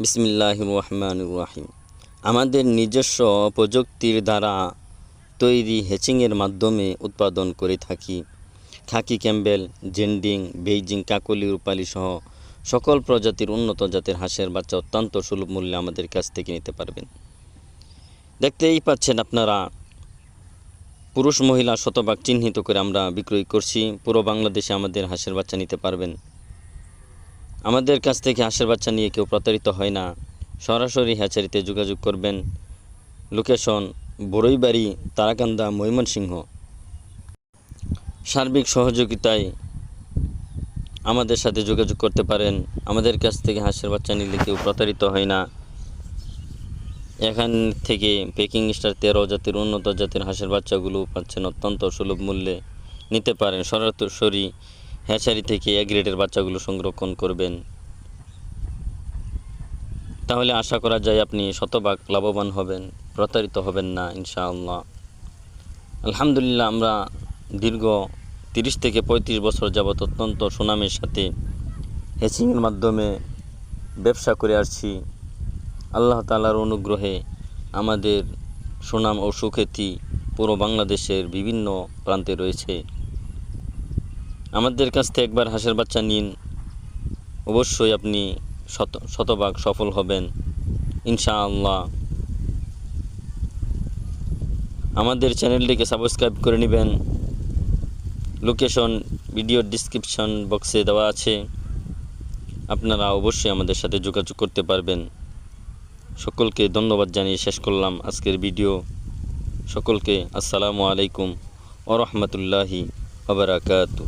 বিসমিল্লাহ রহমান রাহিম। আমাদের নিজস্ব প্রযুক্তির দ্বারা তৈরি হ্যাচিংয়ের মাধ্যমে উৎপাদন করে থাকি। খাকি ক্যাম্বেল, জেন্ডিং, বেইজিং, কাকলি, রূপালি সহ সকল প্রজাতির উন্নত জাতের হাঁসের বাচ্চা অত্যন্ত সুলভ মূল্যে আমাদের কাছ থেকে নিতে পারবেন। দেখতেই পাচ্ছেন আপনারা, পুরুষ, মহিলা শতভাগ চিহ্নিত করে আমরা বিক্রয় করছি। পুরো বাংলাদেশে আমাদের হাঁসের বাচ্চা নিতে পারবেন। আমাদের কাছ থেকে হাঁসের বাচ্চা নিয়ে কেউ প্রতারিত হয় না। সরাসরি হ্যাচারিতে যোগাযোগ করবেন। লোকেশন বড়ইবাড়ি, তারাকান্দা, ময়মনসিংহ। সার্বিক সহযোগিতায় আমাদের সাথে যোগাযোগ করতে পারেন। আমাদের কাছ থেকে হাঁসের বাচ্চা নিলে কেউ প্রতারিত হয় না। এখান থেকে পেকিং স্টার তেরো জাতির, উন্নত জাতের হাঁসের বাচ্চাগুলো পাচ্ছেন অত্যন্ত সুলভ মূল্যে। নিতে পারেন সরাসরি হ্যাচারি থেকে এ গ্রেডের বাচ্চাগুলো সংরক্ষণ করবেন। তাহলে আশা করা যায় আপনি শতভাগ লাভবান হবেন, প্রতারিত হবেন না, ইনশাআল্লাহ। আলহামদুলিল্লাহ, আমরা দীর্ঘ তিরিশ থেকে পঁয়ত্রিশ বছর যাবৎ অত্যন্ত সুনামের সাথে হ্যাচিংয়ের মাধ্যমে ব্যবসা করে আসছি। আল্লাহ তালার অনুগ্রহে আমাদের সুনাম ও সুখ্যাতি পুরো বাংলাদেশের বিভিন্ন প্রান্তে রয়েছে। আমাদের কাছ থেকে একবার হাঁসের বাচ্চা নিন। অবশ্যই আপনি শত, শতভাগ সফল হবেন, ইনশাআল্লাহ। আমাদের চ্যানেলটিকে সাবস্ক্রাইব করে নেবেন। লোকেশন ভিডিওর ডিসক্রিপশন বক্সে দেওয়া আছে। আপনারা অবশ্যই আমাদের সাথে যোগাযোগ করতে পারবেন। সকলকে ধন্যবাদ জানিয়ে শেষ করলাম আজকের ভিডিও। সকলকে আসসালামু আলাইকুম ও রহমতুল্লাহি আবরাকাতু